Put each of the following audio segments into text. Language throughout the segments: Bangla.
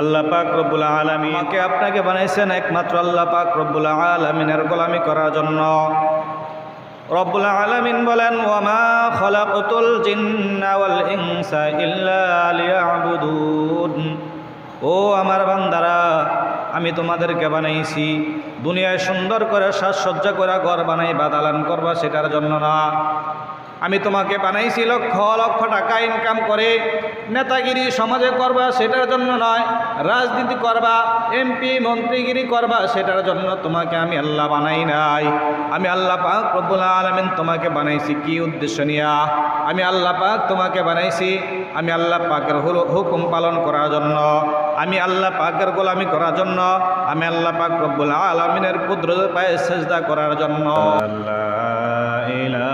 আল্লাহ পাক রব্বুল আলমিনকে আপনাকে বানাইছেন একমাত্র আল্লাহ পাক রব্বুল আলমিনের গোলামি করার জন্য। রব্বুল আলমিন বলেন, ওয়ামা খলাকতুল জিন্না ওয়াল ইনসা ইল্লা ও আমার বান্দারা, আমি তোমাদেরকে বানাইছি। দুনিয়ায় সুন্দর করে সাজসজ্জা করে ঘর বানাই বা দালান করবা সেটার জন্য না। আমি তোমাকে বানাইছি লক্ষ লক্ষ টাকা ইনকাম করে। নেতাগিরি সমাজে করবা সেটার জন্য নয়, রাজনীতি করবা এমপি মন্ত্রীগিরি করবা সেটার জন্য তোমাকে আমি আল্লাহ বানাই নাই। আমি আল্লাহ পাক রব্বুল আলমিন তোমাকে বানাইছি কি উদ্দেশ্য নিয়া? আমি আল্লাহ পাক তোমাকে বানাইছি, আমি আল্লাহ পাকের হুল- হুকুম পালন করার জন্য, আমি আল্লাহ পাকের গোলামি করার জন্য, আমি আল্লাহ পাক রব্বুল আলমিনের কুদরত পায়ে সেজদা করার জন্য। আল্লাহ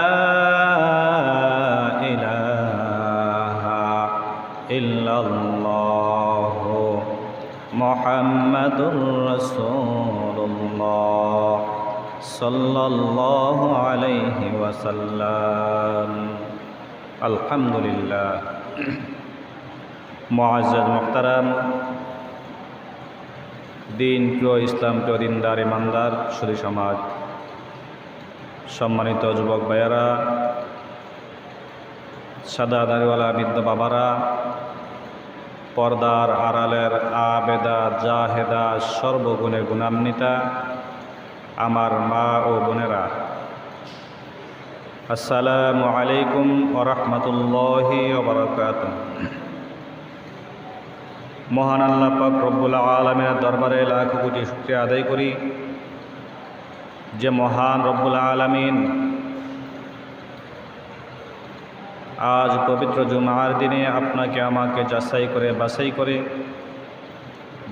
محمد رسول الله صلى الله عليه وسلم الحمد لله معزز محترم দিন প্রিয় ইসলাম প্রিয় দিনদার ইমানদার সুদী সমাজ সম্মানিত যুবক ভাইয়ারা সাদা দাড়িওয়ালা বৃদ্ধ বাবারা পর্দার আড়ালের আবেদা, জাহেদা, সর্বগুণে গুণান্বিতা আমার মা ও বোনেরা। আসসালামু আলাইকুম ওরহমতুল্লাহি ওবরাকাত মহান আল্লাহ পাক রব্বুল আলমের দরবারে লাখ কোটি শুক্রিয়া আদায় করি যে মহান রব্বুল আলমিন আজ পবিত্র জুমার দিনে আপনাকে আমাকে যাচাই করে, বাছাই করে,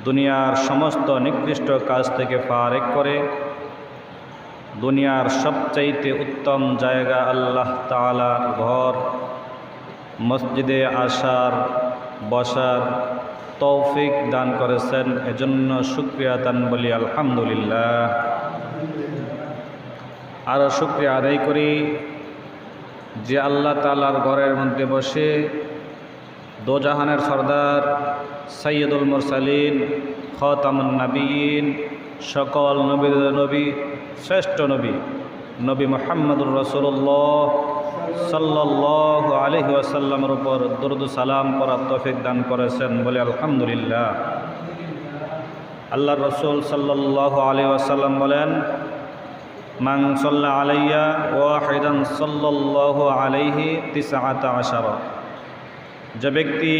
দুনিয়ার সমস্ত নিকৃষ্ট কাজ থেকে ফারেক করে, দুনিয়ার সবচাইতে উত্তম জায়গা আল্লাহ তালার ঘর, মসজিদে আসার, বসার তৌফিক দান করেছেন। এজন্য শুক্রিয়া দান বলি, আলহামদুলিল্লাহ। আরও শুক্রিয়া আদায় করি। যে আল্লাহ তালার ঘরের মধ্যে বসে দোজাহানের সর্দার সৈয়দুল মুরসালিন, খতামুন নবীন সকল নবী নবী, শ্রেষ্ঠ নবী নবী মোহাম্মদুর রসুল্লাহ সাল্লাহ আলহি আসাল্লামের উপর দুরুদ সালাম করার তফিক দান করেছেন বলে আলহামদুলিল্লাহ। আল্লাহ রসুল সাল্লাহ আলহি আসাল্লাম বলেন মান সাল্লা আলাইয়া ওয়াহিদান সাল্লাল্লাহু আলাইহি তিসআতা আশারা। যে ব্যক্তি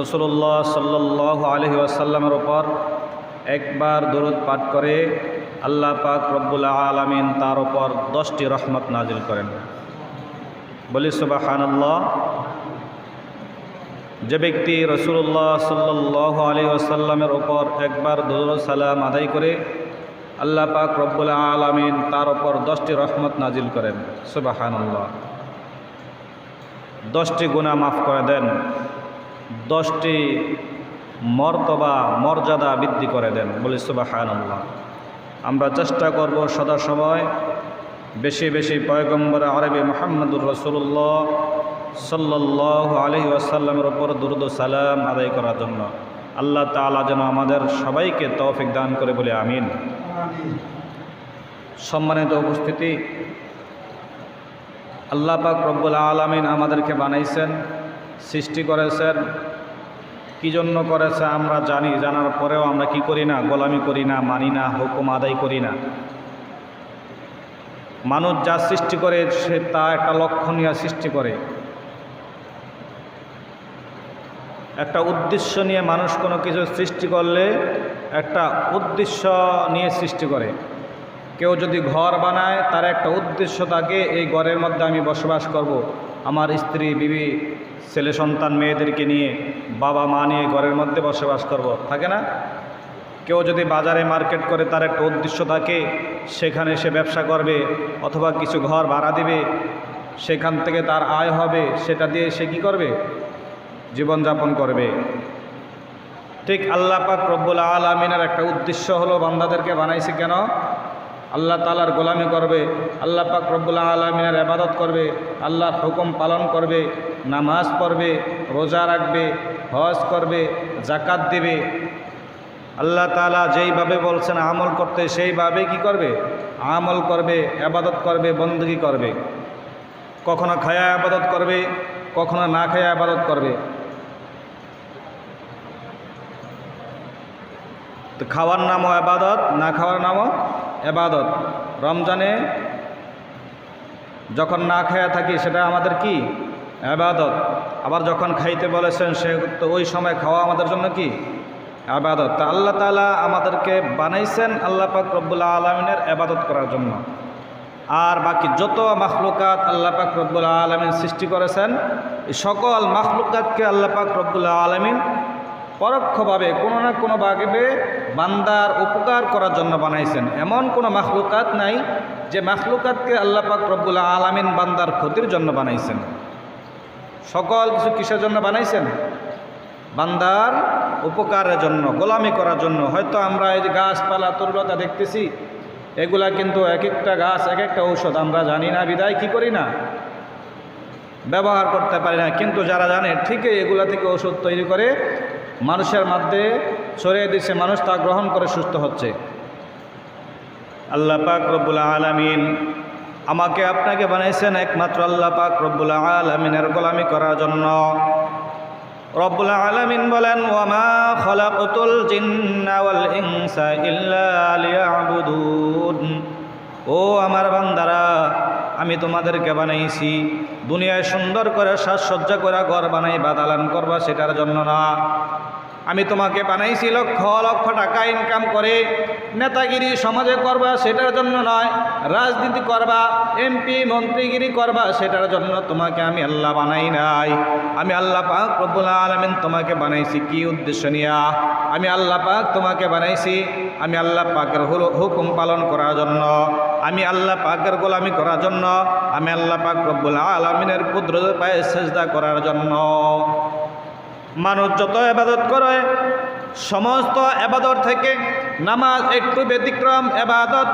রসুল্লাহ সাল্লাল্লাহু আলাইহি ওয়াসাল্লামের উপর একবার দরুদ পাঠ করে, আল্লাহ পাক রব্বুল আলামিন তার উপর দশটি রহমত নাজিল করেন। বলি সুবাহানাল্লাহ, যে ব্যক্তি রসুল্লাহ সাল্লাল্লাহু আলাইহি ওয়াসাল্লামের উপর একবার দরুদ সালাম আদায় করে আল্লাহ পাক রব্বুল আলমিন তার ওপর দশটি রহমত নাজিল করেন। সুবাহান্লাহ দশটি গুণা মাফ করে দেন। দশটি মর্তবা, মর্যাদা বৃদ্ধি করে দেন। বলি সুবাহান্লাহ আমরা চেষ্টা করব সদা সময় বেশি বেশি পয়গম্বর আরবি মোহাম্মদুর রসুল্লাহ সাল্লাহ আলহি আসাল্লামের ওপর দুরুদ সালাম আদায় করার জন্য। আল্লাহ তালা যেন আমাদের সবাইকে তৌফিক দান করে বলে আমিন। সম্মানিত উপস্থিতি, আল্লাহ পাক রব্বুল আলমিন আমাদেরকে বানাইছেন, সৃষ্টি করেছেন, কী জন্য করেছে আমরা জানি, জানার পরেও আমরা কি করি না, গোলামি করি না, মানি না, হুকুম আদায় করি না। মানুষ যা সৃষ্টি করে, সে তা একটা লক্ষণীয় সৃষ্টি করে। একটা উদ্দেশ্য নিয়ে মানুষ কোনো কিছু সৃষ্টি করলে, একটা উদ্দেশ্য নিয়ে সৃষ্টি করে কেউ যদি ঘর বানায়, তার একটা উদ্দেশ্য থাকে, এই ঘরের মধ্যে আমি বসবাস করব। আমার স্ত্রী, বিবি, ছেলে সন্তান, মেয়েদেরকে নিয়ে, বাবা, মা নিয়ে ঘরের মধ্যে বসবাস করব। থাকে না কেউ যদি বাজারে মার্কেট করে, তার একটা উদ্দেশ্য থাকে, সেখানে সে ব্যবসা করবে, অথবা কিছু ঘর ভাড়া দিবে, সেখান থেকে তার আয় হবে, সেটা দিয়ে সে কী করবে জীবনযাপন করবে। ঠিক আল্লাহ পাক রব্বুল আলমিনের একটা উদ্দেশ্য হলো, বান্দাদেরকে বানাইছে কেন? আল্লাহ তালার গোলামি করবে, আল্লাহ পাক রব্বুল আলমিনের আবাদত করবে, আল্লাহর হুকুম পালন করবে, নামাজ পড়বে, রোজা রাখবে, হজ করবে জাকাত দিবে। আল্লাহ তালা যেইভাবে বলছেন আমল করতে সেইভাবে কি করবে? আমল করবে আবাদত করবে বন্দগি করবে। কখনো খায়া আবাদত করবে, কখনো না খায়া আবাদত করবে। তো খাওয়ার নামও আবাদত, না খাওয়ার নামও আবাদত। রমজানে যখন না খায়া থাকি, সেটা আমাদের কি? আবাদত। আবার যখন খাইতে বলেছেন, সে তো ওই সময় খাওয়া আমাদের জন্য কি? আবাদত। তা আল্লাহ তালা আমাদেরকে বানাইছেন আল্লাহ পাক রব্বুল্লা আলমিনের আবাদত করার জন্য। আর বাকি যত মাখলুকাত আল্লাহ পাক রব্বুল্লা আলমিন সৃষ্টি করেছেন সকল মাখলুকাতকে আল্লাহ পাক রব্বুল্লা আলমিন পরোক্ষভাবে কোনো না কোনো ভাবে বান্দার উপকার করার জন্য বানাইছেন। এমন কোনো মাখলুকাত নাই যে মাখলুকাতকে আল্লাহ পাক রব্বুল্লা আলমিন বান্দার ক্ষতির জন্য বানাইছেন। সকল কিছু কিসের জন্য বানাইছেন? বান্দার উপকারের জন্য, গোলামি করার জন্য। হয়তো আমরা এই যে গাছপালা, তরুলতা দেখতেছি, এগুলা কিন্তু এক একটা গাছ, এক একটা ঔষধ। আমরা জানি না বিদায় কি করি না, ব্যবহার করতে পারি না। কিন্তু যারা জানে, ঠিকই এগুলা থেকে ওষুধ তৈরি করে মানুষের মধ্যে ছড়িয়ে দিচ্ছে মানুষ তা গ্রহণ করে সুস্থ হচ্ছে। আল্লাহ পাক রব্বুল আলমিন আমাকে আপনাকে বানাইছেন একমাত্র আল্লাহ পাক রব্বুল আলমিনের গোলামি করার জন্য। রব্বুল আলমিন বলেন, ওয়ামা খলাকুল জিন্না ওয়াল ইনসা ইল্লা লিয়াবুদুন। ও আমার বান্দারা, আমি তোমাদেরকে বানাইছি দুনিয়ায় সুন্দর করে সাজসজ্জা করে ঘর বানাই বা দালান করবা সেটার জন্য না। আমি তোমাকে বানাইছি লক্ষ লক্ষ টাকা ইনকাম করে। নেতাগিরি সমাজে করবা সেটার জন্য নয়, রাজনীতি করবা, এমপি, মন্ত্রীগিরি করবা সেটার জন্য তোমাকে আমি আল্লাহ বানাই নাই। আমি আল্লাহ পাক রব্বুল আলমিন তোমাকে বানাইছি কি উদ্দেশ্য নিয়া? আমি আল্লাহ পাক তোমাকে বানাইছি, আমি আল্লাহ পাকের হুকুম পালন করার জন্য। আমি আল্লাহ পাকের গোলামি করার জন্য। আমি আল্লাহ পাক রব্বুল আলমিনের কুদরত পায়ে সেজদা করার জন্য। মানুষ যত আবাদত করে, সমস্ত আবাদত থেকে নামাজ একটু ব্যতিক্রম আবাদত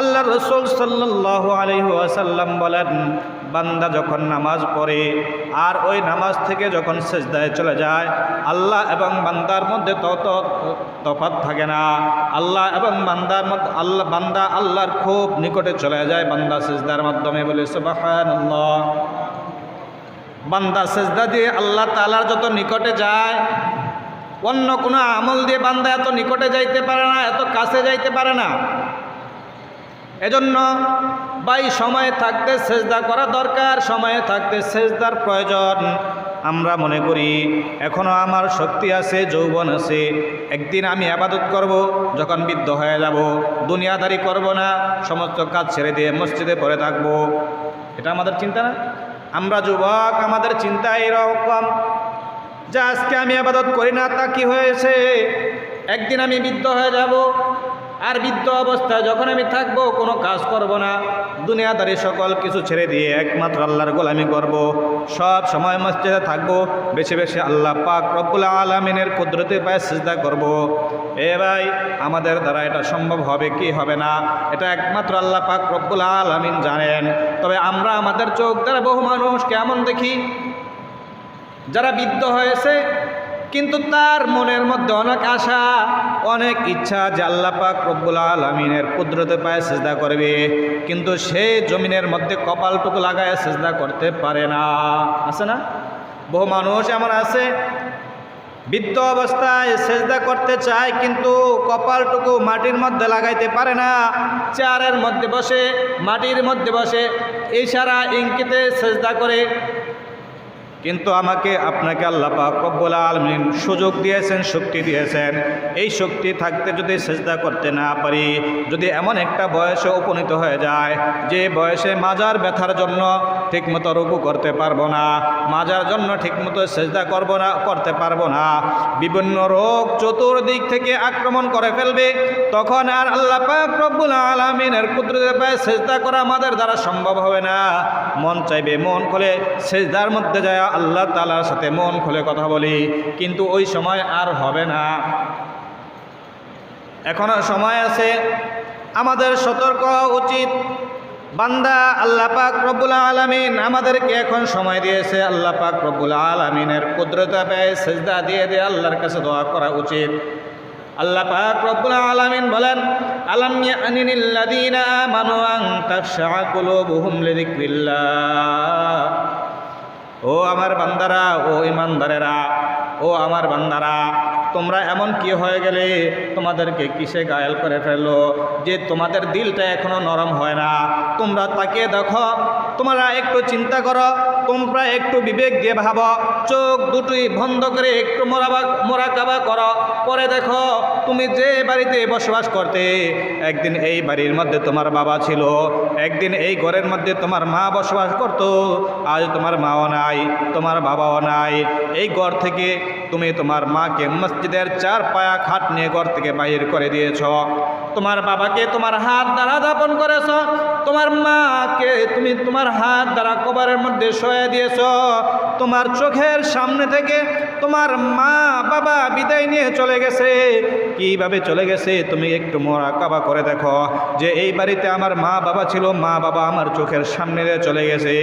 আল্লাহ রসুল সাল্লাহ আলহিহাসাল্লাম বলেন, বান্দা যখন নামাজ পড়ে আর ওই নামাজ থেকে যখন সেজদায় চলে যায়, আল্লাহ এবং বান্দার মধ্যে তত তফাত থাকে না। আল্লাহ এবং বান্দার মধ্যে, আল্লাহ, বান্দা আল্লাহর খুব নিকটে চলে যায় বান্দা সেজদার মাধ্যমে বলে সুবাহান্লাহ বান্দা সেজদা দিয়ে আল্লাহ তালার যত নিকটে যায়, অন্য কোনো আমল দিয়ে বান্দা এত নিকটে যাইতে পারে না, এত কাছে যাইতে পারে না। এজন্য বাই সময়ে থাকতে সেজদা করা দরকার, সময়ে থাকতে সেজদার প্রয়োজন। আমরা মনে করি এখনও আমার শক্তি আছে, যৌবন আছে, একদিন আমি আবাদত করব, যখন বৃদ্ধ হয়ে যাব, দুনিয়াদারি করব না, সমস্ত কাজ ছেড়ে দিয়ে মসজিদে পড়ে থাকব। এটা আমাদের চিন্তা না? আমরা যুবক, আমাদের চিন্তা এরকম। যে আজকে আমি আবাদত করি না, তা কি হয়েছে? একদিন আমি বৃদ্ধ হয়ে যাব। আর বৃদ্ধ অবস্থায় যখন আমি থাকব, কোনো কাজ করব না। দুনিয়াদারি সকল কিছু ছেড়ে দিয়ে একমাত্র আল্লাহর গোলামি করব। সব সময় মসজিদে থাকব, বেশি বেশি আল্লাহ পাক রব্বুল আলমিনের কুদরতে পায়ে সিজদা করব। এ ভাই, আমাদের দ্বারা এটা সম্ভব হবে কি হবে না? এটা একমাত্র আল্লাহ পাক রব্বুল আলমিন জানেন। তবে আমরা আমাদের চোখ দ্বারা বহু মানুষ কেমন দেখি, যারা বৃদ্ধ হয়েছে কিন্তু তার মনের মধ্যে অনেক আশা, অনেক ইচ্ছা যে আল্লাহ পাক রব্বুল আলমিনের কুদরতে পায়ে সেজদা করবে। কিন্তু সে জমিনের মধ্যে কপালটুকু লাগায় সেজদা করতে পারে না। আছে না? বহু মানুষ এমন আছে, বৃদ্ধ অবস্থায় সেজদা করতে চায়, কিন্তু কপালটুকু মাটির মধ্যে লাগাইতে পারে না। চেয়ারের মধ্যে বসে, মাটির মধ্যে বসে, ইশারা ইঙ্কিতে সেজদা করে কিন্তু আমাকে আপনাকে আল্লাহ পাক আলমিন সুযোগ দিয়েছেন, শক্তি দিয়েছেন। এই শক্তি থাকতে যদি চেষ্টা করতে না পারি, যদি এমন একটা বয়সে উপনীত হয়ে যায়, যে বয়সে মাজার ব্যথার জন্য ঠিকমতো রুকু করতে পারব না, মাজার জন্য ঠিকমতো চেষ্টা করব না, করতে পারব না, বিভিন্ন রোগ চতুর্দিক থেকে আক্রমণ করে ফেলবে, তখন আর আল্লাহ পাক রব্বুল আলমিনের কুদরতে পায় চেষ্টা করা আমাদের দ্বারা সম্ভব হবে না। মন চাইবে, মন খুলে সেজদার মধ্যে যায় আল্লাহ তালার সাথে মন খুলে কথা বলি, কিন্তু ওই সময় আর হবে না। এখনও সময় আছে, আমাদের সতর্ক উচিত। বান্দা, আল্লাহ পাক রব্বুল আলমিন আমাদেরকে এখন সময় দিয়েছে, আল্লাহ পাক রব্বুল আলমিনের কুদরত পেয়ে সেজদা দিয়ে দিয়ে আল্লাহর কাছে দোয়া করা উচিত। আল্লাহ পাক রব্বুল আলামিন বলেন, আলাম ইয়ানিল্লাযীনা আমানু আন ও আমার বান্দারা, ও ইমানদারেরা, ও আমার বান্দারা, তোমরা এমন কি হয়ে গেলে তোমাদেরকে কিসে গায়াল করে ফেলল যে তোমাদের দিলটা এখনও নরম হয় না? তোমরা তাকে দেখো তোমরা একটু চিন্তা করো, তোমরা একটু বিবেক দিয়ে ভাবো, চোখ দুটোই বন্ধ করে একটু মোরাবা, মোরাকাবা করো। পরে দেখো, তুমি যে বাড়িতে বসবাস করতে, একদিন এই বাড়ির মধ্যে তোমার বাবা ছিল, একদিন এই ঘরের মধ্যে তোমার মা বসবাস করতো, আজ তোমার মাও নাই, তোমার বাবাও নাই। এই ঘর থেকে তুমি তোমার মাকে মসজিদের চার পায়া খাট নিয়ে ঘর থেকে বাহির করে দিয়েছ। তোমার বাবাকে তোমার হাত দ্বারা দাপন করেছ, তোমার মাকে তুমি তোমার হাত দ্বারা কবরের মধ্যে শোয়া দিয়েছ, তোমার চোখের সামনে থেকে তোমার মা বাবা বিদায় নিয়ে চলে গেছে। কীভাবে চলে গেছে তুমি একটু মোরা কাবা করে দেখো, যে এই বাড়িতে আমার মা বাবা ছিল, মা বাবা আমার চোখের সামনে দিয়ে চলে গেছে।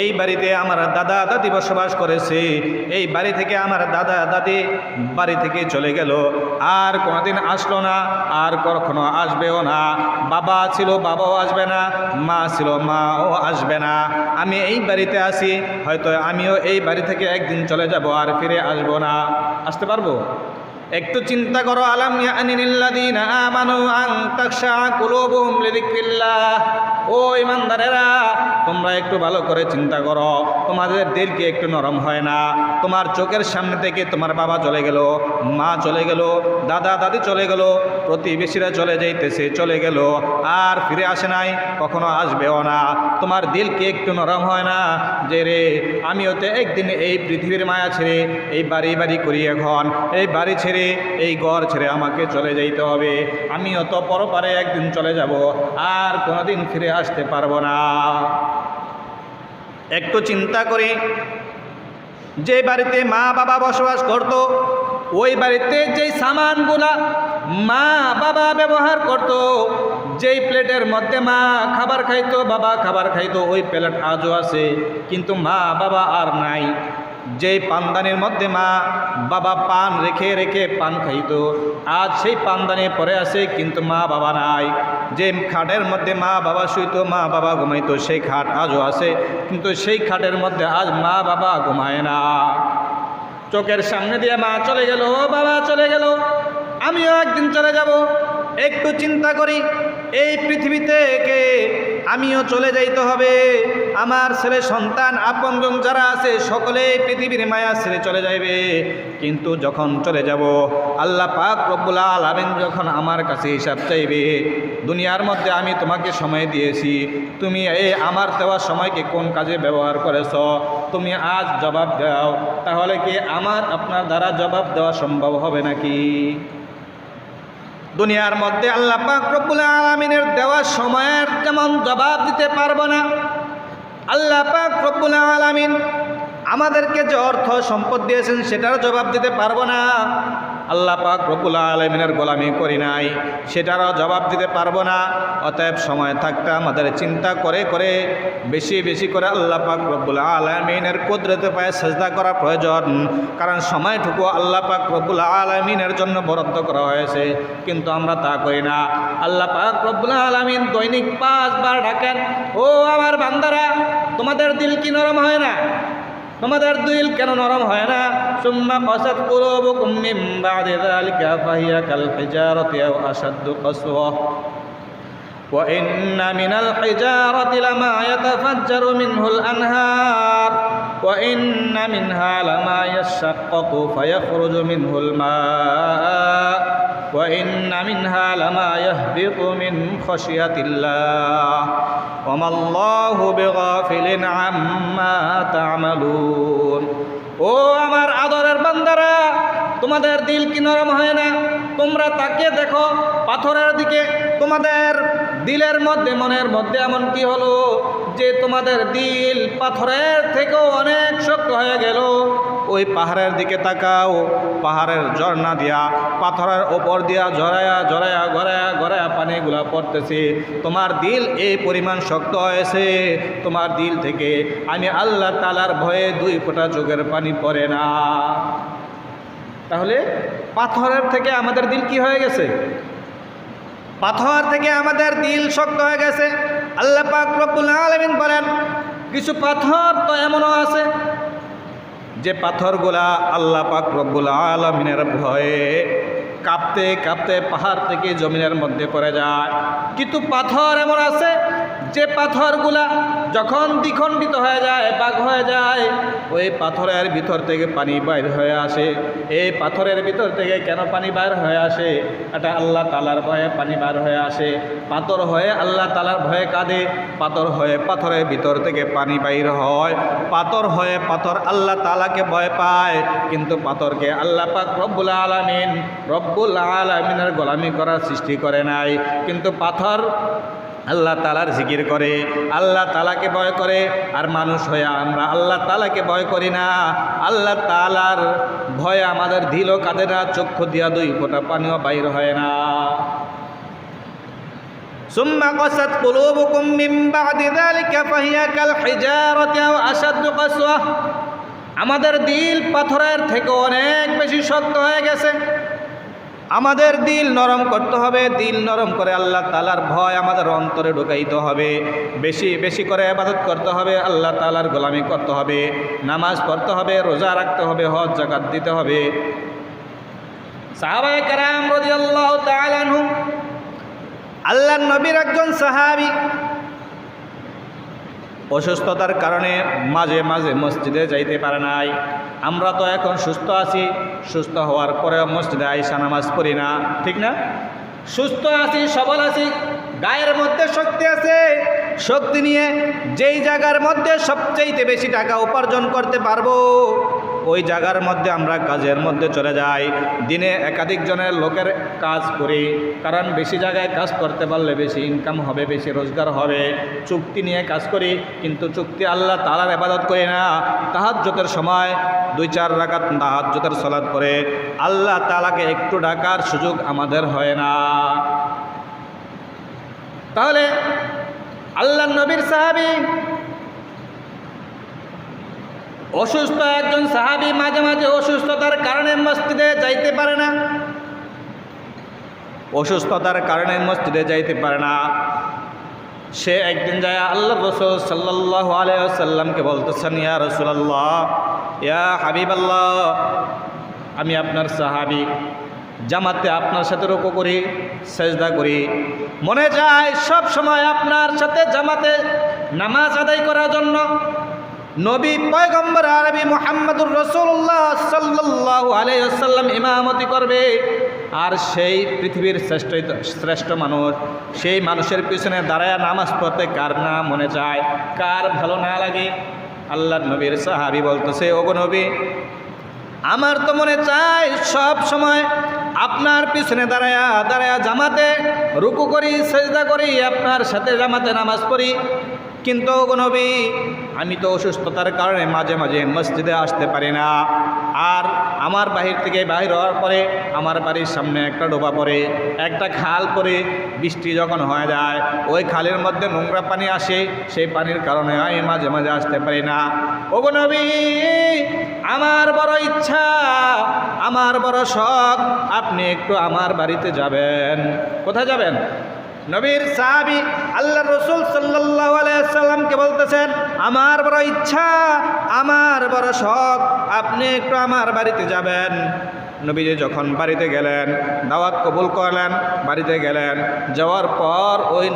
এই বাড়িতে আমার দাদা দাদি বসবাস করেছে। এই বাড়ি থেকে আমার দাদা দাদি বাড়ি থেকে চলে গেল। আর কোনোদিন আসলো না, আর কখনো আসবেও না। বাবা ছিল, বাবাও আসবে না, মা ছিল, মাও আসবে না। আমি এই বাড়িতে আসি হয়তো আমিও এই বাড়ি থেকে একদিন চলে যাব আর ফিরে আসব না। আসতে পারব? একটু চিন্তা করো, আলাম ইয়ানিল্লাযীনা আমানু আন তাখশা কুলুবুহুম লিযিকরিল্লাহ। ও ইমানদারেরা, তোমরা একটু ভালো করে চিন্তা করো। তোমাদের দিলকে একটু নরম হয় না। তোমার চোখের সামনে থেকে তোমার বাবা চলে গেল, মা চলে গেল, দাদা, দাদি চলে গেল, প্রতিবেশীরা চলে যাইতেছে, চলে গেল, আর ফিরে আসে নাই, কখনো আসবেও না। তোমার দিলকে একটু নরম হয় না, যে রে, আমিও তো একদিন এই পৃথিবীর মায়া ছেড়ে, এই বাড়ি বাড়ি করি এখন। এই বাড়ি ছেড়ে, এই ঘর ছেড়ে আমাকে চলে যাইতে হবে। আমিও তো পরপারে একদিন চলে যাব, আর কোনোদিন ফিরে আসতে পারব না। একটু চিন্তা করি, যে বাড়িতে মা বাবা বসবাস করত, ওই বাড়িতে যেই সামানগুলা মা বাবা ব্যবহার করত, যেই প্লেটের মধ্যে মা খাবার খাইতো, বাবা খাবার খাইতো, ওই প্লেট আজও আছে, কিন্তু মা বাবা আর নাই। যেই পানদানির মধ্যে মা বাবা পান রেখে রেখে পান খাইতো, আজ সেই পানদানি পরে আছে, কিন্তু মা বাবা নাই। যে খাটের মধ্যে মা বাবা শুইতো, মা বাবা ঘুমাইতো, সেই খাট আজও আছে। কিন্তু সেই খাটের মধ্যে আজ মা বাবা ঘুমায় না। চোখের সামনে দিয়ে মা চলে গেল বাবা চলে গেল। আমিও একদিন চলে যাব। একটু চিন্তা করি, এই পৃথিবীতে কে আমিও চলে যাইতে হবে। আমার ছেলে, সন্তান আপনজন যারা আছে সকলেই পৃথিবীর মায়া ছেড়ে চলে যাইবে। কিন্তু যখন চলে যাব, আল্লাহ পাক রব্বুল আলামিন যখন আমার কাছে হিসাব চাইবে, দুনিয়ার মধ্যে আমি তোমাকে সময় দিয়েছি। তুমি এই আমার দেওয়া সময়কে কোন কাজে ব্যবহার করেছ? তুমি আজ জবাব দাও। তাহলে কি আমার আপনার দ্বারা জবাব দেওয়া সম্ভব হবে নাকি? দুনিয়ার মধ্যে আল্লাহ পাক রব্বুল আলমিনের দেওয়া সময়ের তেমন জবাব দিতে পারব না। আল্লাহ পাক রব্বুল আলমিন আমাদেরকে যে অর্থ সম্পদ দিয়েছেন সেটার জবাব দিতে পারব না। আল্লাহ পাক রব্বুল আলমিনের গোলামি করি নাই। সেটারও জবাব দিতে পারব না। অতএব সময় থাকতে আমাদের চিন্তা করে করে, বেশি বেশি করে আল্লাহ পাক রব্বুল আলমিনের কুদরতে পায়ে সেজদা করা প্রয়োজন। কারণ সময়টুকু আল্লাহ পাক রব্বুল আলমিনের জন্য বরাদ্দ করা হয়েছে। কিন্তু আমরা তা করি না। আল্লাহ পাক রব্বুল আলমিন দৈনিক পাঁচবার ডাকেন, ও আমার বান্দারা, তোমাদের দিল কি নরম হয় না? তোমাদের দিল কেন নরম হয় না সুম্মা কসাত কুলুবুকুম মিন বাদি যালিকা ফাহিয়া কাল হিজারাতি আও আশাদ্দু কসওয়া وإن من الحجارة لما يتفجر منه الأنهار وإن منها لما يشقق فيخرج منه الماء وإن منها لما يهبط من خشية الله وما الله بغافل عما تعملون ও আমার আদরের বান্দারা তোমাদের দিল কি নরম হয় না তোমরা তাকে দেখো পাথরের দিকে তোমাদের দিলের মধ্যে মনের মধ্যে এমন কি হলো যে তোমাদের দিল পাথরের থেকেও অনেক শক্ত হয়ে গেল ওই পাহাড়ের দিকে তাকাও, পাহাড়ের ঝর্ণা দিয়া, পাথরের ওপর দিয়া জড়ায়া জড়ায়া গড়ায়া গড়ায়া পানিগুলা পড়তেছে। তোমার দিল এই পরিমাণ শক্ত হয়েছে, তোমার দিল থেকে আমি আল্লাহ তালার ভয়ে দুই ফোঁটা চোখের পানি পড়ে না। তাহলে পাথরের থেকে আমাদের দিল কি হয়ে গেছে? পাথর থেকে আমাদের দিল শক্ত হয়ে গেছে। আল্লাহ পাক রব্বুল আলামিন বলেন, কিছু পাথর তো এমনও আছে যে পাথরগুলা আল্লাহ পাক রব্বুল আলমিনের ভয়ে কাঁপতে কাঁপতে পাহাড় থেকে জমিনের মধ্যে পড়ে যায়। কিন্তু পাথর এমন আছে যে পাথরগুলা যখন দ্বিখণ্ডিত হয়ে যায় বাঘ হয়ে যায়, ওই পাথরের ভিতর থেকে পানি বাইর হয়ে আসে। এই পাথরের ভিতর থেকে কেন পানি বাইর হয়ে আসে? এটা আল্লাহ তালার ভয়ে পানি বার হয়ে আসে। পাথর হয়ে আল্লাহ তালার ভয়ে কাঁদে। পাথর হয়ে পাথরের ভিতর থেকে পানি বাইর হয়। পাথর হয়ে পাথর আল্লাহ তালাকে ভয় পায়। কিন্তু পাথরকে আল্লাহ পাক রব্বুল আলমিন রব্বুল আলমিনের গোলামি করার সৃষ্টি করে নাই কিন্তু পাথর আল্লাহ তালার জিকির করে আল্লাহ তালাকে ভয় করে আর মানুষ হয়ে আমরা আল্লাহ তালাকে ভয় করি না আল্লাহ তালার ভয়ে আমাদের ধিলও কাঁদে না চক্ষু দিয়া দুই ফোঁটা পানিও বাইর হয় না ثم قست قلوبكم من بعد ذلك فهي كالحجارة أو أشد قسوة আমাদের দিল পাথরের থেকে অনেক বেশি শক্ত হয়ে গেছে আমাদের দিল নরম করতে হবে, দিল নরম করে আল্লাহ তালার ভয় আমাদের অন্তরে ঢুকাইতে হবে। বেশি বেশি করে আবাদত করতে হবে, আল্লাহ তালার গোলামি করতে হবে। নামাজ পড়তে হবে, রোজা রাখতে হবে, হজ, জাকাত দিতে হবে। কারাম আল্লাহ নবীর একজন সাহাবি অসুস্থতার কারণে মাঝে মাঝে মসজিদে যাইতে পারে নাই। আমরা তো এখন সুস্থ আছি। সুস্থ হওয়ার পরেও মসজিদে আইসা নামাজ পড়ি না। ঠিক না? সুস্থ আছি, সবল আছি, গায়ের মধ্যে শক্তি আছে। শক্তি নিয়ে যেই জায়গার মধ্যে সবচেয়ে বেশি টাকা উপার্জন করতে পারব ওই জায়গার মধ্যে আমরা কাজের মধ্যে চলে যাই। দিনে একাধিক জনের লোকের কাজ করি, কারণ বেশি জায়গায় কাজ করতে পারলে বেশি ইনকাম হবে, বেশি রোজগার হবে। চুক্তি নিয়ে কাজ করি, কিন্তু চুক্তি আল্লাহ তালার আবাদত করি না। তাহাজ্জতের সময় দুই চার রাকাত তাহাজ্জতের সলাদ করে আল্লাহ তালাকে একটু ডাকার সুযোগ আমাদের হয় না। তাহলে আল্লাহ নবীর সাহাবি অসুস্থ একজন সাহাবি মাঝে মাঝে অসুস্থতার কারণে মসজিদে যাইতে পারে না। অসুস্থতার কারণে মসজিদে যাইতে পারে না। সে একদিন যায় আল্লাহ রসুল সাল্লাহ আলাইসাল্লামকে বলতেছেন, ইয়া রসুলাল্লাহ, ইয়া হাবিব আল্লাহ আমি আপনার সাহাবি। জামাতে আপনার সাথে রোকো করি, সেজদা করি। মনে যায় সব সময় আপনার সাথে জামাতে নামাজ আদায় করার জন্য নবী পয়গম্বর আরবি মোহাম্মদুর রসুল্লাহ সাল্লাহ আলাইসাল্লাম ইমামতি করবে। আর সেই পৃথিবীর শ্রেষ্ঠ শ্রেষ্ঠ মানুষ, সেই মানুষের পিছনে দাঁড়ায় নামাজ পড়তে কার না মনে চায়, কার ভালো না লাগে? আল্লাহ নবীর সাহাবি বলতেছে, ওগো নবী, আমার তো মনে চায় সব সময় আপনার পিছনে দাঁড়ায়া দাঁড়ায়া জামাতে রুকু করি, সেজদা করি, আপনার সাথে জামাতে নামাজ পড়ি। কিন্তু গো নবী আমি তো অসুস্থতার কারণে মাঝে মাঝে মসজিদে আসতে পারি না। আর আমার বাহির থেকে বাহির হওয়ার পরে আমার বাড়ির সামনে একটা ডোবা পড়ে, একটা খাল পরে বৃষ্টি যখন হয়ে যায়, ওই খালের মধ্যে নোংরা পানি আসে, সেই পানির কারণে আমি মাঝে মাঝে আসতে পারি না। নবী, আমার বড় ইচ্ছা, আমার বড় শখ, আপনি একটু আমার বাড়িতে যাবেন। কোথায় যাবেন? নবীর সাহাবি আল্লাহ রসুল সাল্লাহ আলাইসাল্লামকে বলতেছেন, আমার বড় ইচ্ছা, আমার বড় শখ, আপনি একটু আমার বাড়িতে যাবেন। নবীজি যখন বাড়িতে গেলেন, দাওয়াত কবুল করলেন, বাড়িতে গেলেন, যাওয়ার পর ওই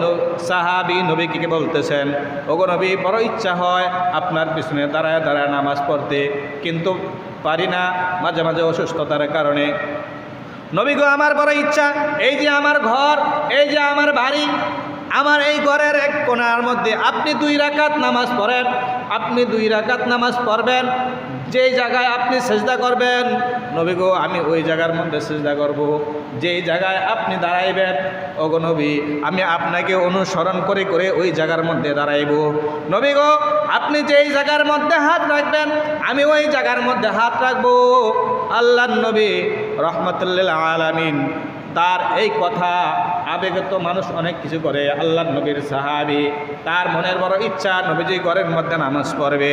সাহাবি নবীকে বলতেছেন, ওগো নবী, বড় ইচ্ছা হয় আপনার পিছনে দাঁড়ায় দাঁড়ায় নামাজ পড়তে, কিন্তু পারি না মাঝে মাঝে অসুস্থতার কারণে নবীগো আমার বড় ইচ্ছা, এই যে আমার ঘর, এই যে আমার বাড়ি, আমার এই ঘরের এক কোণার মধ্যে আপনি দুই রাকাত নামাজ পড়েন, আপনি দুই রাকাত নামাজ পড়বেন, যেই জায়গায় আপনি সেজদা করবেন, নবী গো, আমি ওই জায়গার মধ্যে সেজদা করব, যেই জায়গায় আপনি দাঁড়াইবেন, ওগো নবী, আমি আপনাকে অনুসরণ করে করে ওই জায়গার মধ্যে দাঁড়াইব। নবী গো, আপনি যেই জায়গার মধ্যে হাত রাখবেন, আমি ওই জায়গার মধ্যে হাত রাখব। আল্লাহ নবী রহমতুল্লাহ আলামিন, তার এই কথা আবেগত মানুষ অনেক কিছু করে। আল্লাহ নবীর সাহাবি, তার মনের বড় ইচ্ছা, নবীজি ঘরের মধ্যে নামাজ পড়বে।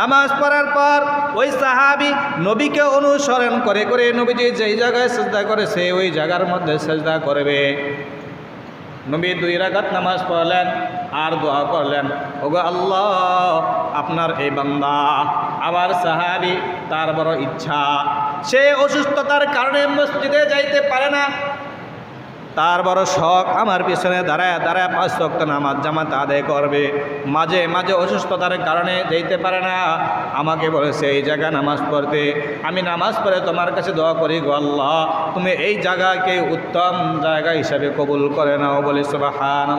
নামাজ পড়ার পর ওই সাহাবি নবীকে অনুসরণ করে করে নবীজি যেই জায়গায় সেজদা করে, সে ওই জায়গার মধ্যে সেজদা করবে। নবী দুই রাগাত নামাজ পড়লেন, আর দোয়া করলেন, ওগো আল্লাহ, আপনার এই বান্দা আবার সাহাবি, তার বড় ইচ্ছা সে অসুস্থতার কারণে মসজিদে যাইতে পারে না। তার বড় শখ আমার পিছনে দাঁড়ায় দাঁড়ায় পাঁচ রক্ত নামাজ জামাত আদায় করবে। মাঝে মাঝে অসুস্থতার কারণে যেতে পারে না। আমাকে বলেছে, এই জায়গায় নামাজ পড়তে। আমি নামাজ পড়ে তোমার কাছে দোয়া করি গো আল্লাহ। তুমি এই জায়গাকে উত্তম জায়গা হিসাবে কবুল করে নাও। বলে সুবাহান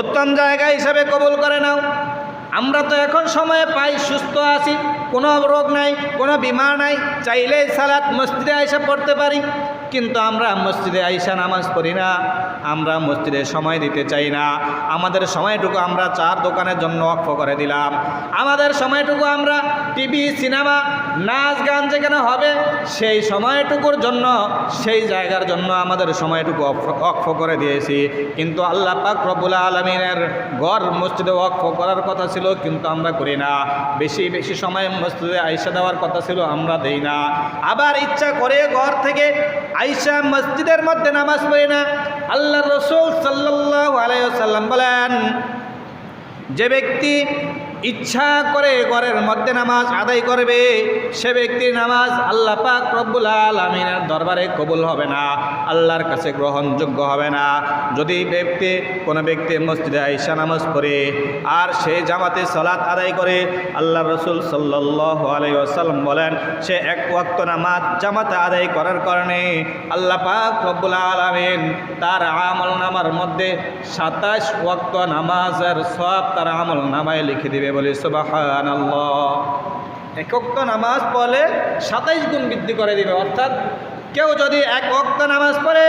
উত্তম জায়গা হিসাবে কবুল করে নাও। আমরা তো এখন সময়ে পাই, সুস্থ আছি, কোনো রোগ নাই, কোনো বিমার নাই, চাইলেই সালাত মসজিদে আইসা পড়তে পারি, কিন্তু আমরা মসজিদে আইসা নামাজ পড়ি না, আমরা মসজিদে সময় দিতে চাই না, আমাদের সময়টুকু আমরা চার দোকানের জন্য অক্ষ করে দিলাম, আমাদের সময়টুকু আমরা টিভি, সিনেমা নাচ গান যেখানে হবে, সেই সময়টুকুর জন্য, সেই জায়গার জন্য আমাদের সময়টুকু অক্ষ- করে দিয়েছি। কিন্তু আল্লাহ পাক রব্বুল আলমিনের গড় মসজিদে অক্ষ করার কথা ছিল, কিন্তু আমরা করি না। বেশি বেশি সময় মসজিদে আইসা দেওয়ার কথা ছিল, আমরা দেই না। আবার ইচ্ছা করে ঘর থেকে আইসা মসজিদের মধ্যে নামাজ পড়ি না। আল্লাহ রসুল সাল্লাহ আলাইসাল্লাম বলেন, যে ব্যক্তি ইচ্ছা করে ঘরের মধ্যে নামাজ আদায় করবে, সে ব্যক্তির নামাজ আল্লাহ পাক রব্বুল আলমিনের দরবারে কবুল হবে না, আল্লাহর কাছে গ্রহণযোগ্য হবে না। যদি ব্যক্তি, কোনো ব্যক্তি মসজিদে আইসা নামাজ পড়ে আর সে জামাতে সলাৎ আদায় করে আল্লাহ রসুল সাল্লাহ আলাইসাল্লাম বলেন, সে এক ওয়াক্ত নামাজ জামাতে আদায় করার কারণে আল্লাহ পাক রব্বুল আলমিন তার আমল নামার মধ্যে সাতাশ ওয়াক্ত নামাজের সব তার আমল নামায় লিখে দিবে। বলে সুবাহান একক নামাজ পড়লে সাতাইশ গুণ বৃদ্ধি করে দিবে। অর্থাৎ কেউ যদি এক ওয়াক্ত নামাজ পড়ে,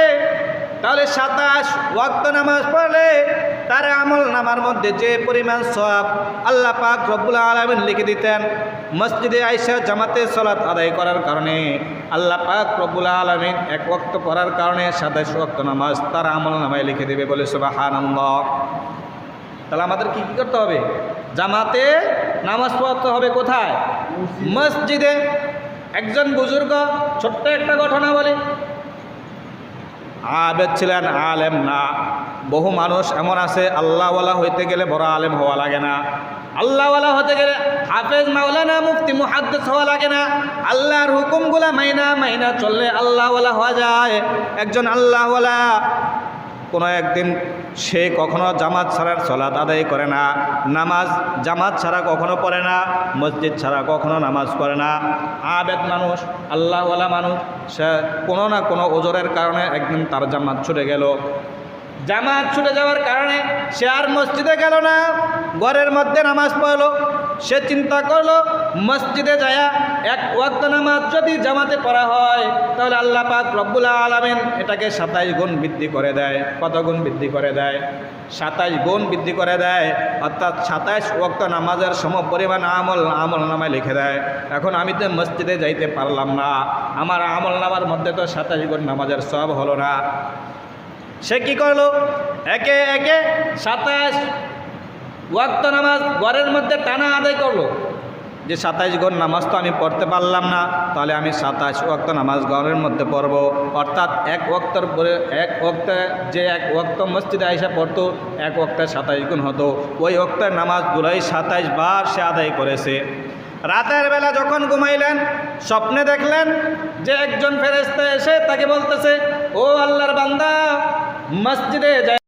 তাহলে সাতাশ ওয়াক্ত নামাজ পড়লে তার আমল নামার মধ্যে যে পরিমাণ সব আল্লাহ পাক রব্বুল আলমিন লিখে দিতেন, মসজিদে আইসা জামাতে সলাৎ আদায় করার কারণে, আল্লাহ পাক রব্বুল আলমিন এক ওয়াক্ত পড়ার কারণে সাতাশ ওয়াক্ত নামাজ তার আমল নামায় লিখে দেবে বলে সুবাহান তাহলে আমাদের কি কী করতে হবে? জামাতে নামাজ পড়তে হবে কোথায়? মসজিদে। একজন বুজুর্গ ছোট্ট একটা ঘটনা বলি। আবেদ ছিলেন আলেম না। বহু মানুষ এমন আছে, আল্লাহওয়ালা হইতে গেলে বড় আলেম হওয়া লাগে না। আল্লাহওয়ালা হতে গেলে হাফেজ মাওলানা মুফতি মুহাদ্দিস হওয়া লাগে না। আল্লাহর হুকুমগুলা মাইনা মাইনা চললে আল্লাহওয়ালা হওয়া যায়। একজন আল্লাহওয়ালা কোনো একদিন সে কখনো জামাত ছাড়ার সলাত আদায় করে না। নামাজ জামাত ছাড়া কখনো পড়ে না, মসজিদ ছাড়া কখনো নামাজ পড়ে না। আবেদ মানুষ, আল্লাহওয়ালা মানুষ, সে কোনো না কোনো ওজরের কারণে একদিন তার জামাত ছুটে গেল। জামাত ছুটে যাওয়ার কারণে সে আর মসজিদে গেল না, ঘরের মধ্যে নামাজ পড়ল। সে চিন্তা করল, মসজিদে যায়া এক ওয়াক্ত নামাজ যদি জামাতে পড়া হয়, তাহলে আল্লাহ পাক রব্বুল আলমিন এটাকে সাতাইশ গুণ বৃদ্ধি করে দেয়। কত গুণ বৃদ্ধি করে দেয়? সাতাইশ গুণ বৃদ্ধি করে দেয়, অর্থাৎ সাতাইশ ওয়াক্ত নামাজের সম পরিমাণ আমল আমল নামায় লিখে দেয়। এখন আমি তো মসজিদে যাইতে পারলাম না। আমার আমল নামার মধ্যে তো সাতাইশ গুণ নামাজের সব হলো না। সে কি করল? একে একে সাতাশ ওয়াক্ত নামাজ ঘরের মধ্যে টানা আদায় করল। যে সাতাইশ ঘর নামাজ তো আমি পড়তে পারলাম না, তাহলে আমি সাতাশ ওয়াক্ত নামাজ ঘরের মধ্যে পড়ব। অর্থাৎ এক ওয়াক্তর পরে এক ওয়াক্তে যে এক ওয়াক্ত মসজিদে আইসা পড়তো, এক ওয়াক্তে সাতাইশ গুণ হতো। ওই ওয়াক্তের নামাজগুলোই সাতাইশ বার সে আদায় করেছে। রাতের বেলা যখন ঘুমাইলেন, স্বপ্নে দেখলেন যে একজন ফেরেস্তা এসে তাকে বলতেছে, ও আল্লাহর বান্দা, মসজিদে যায়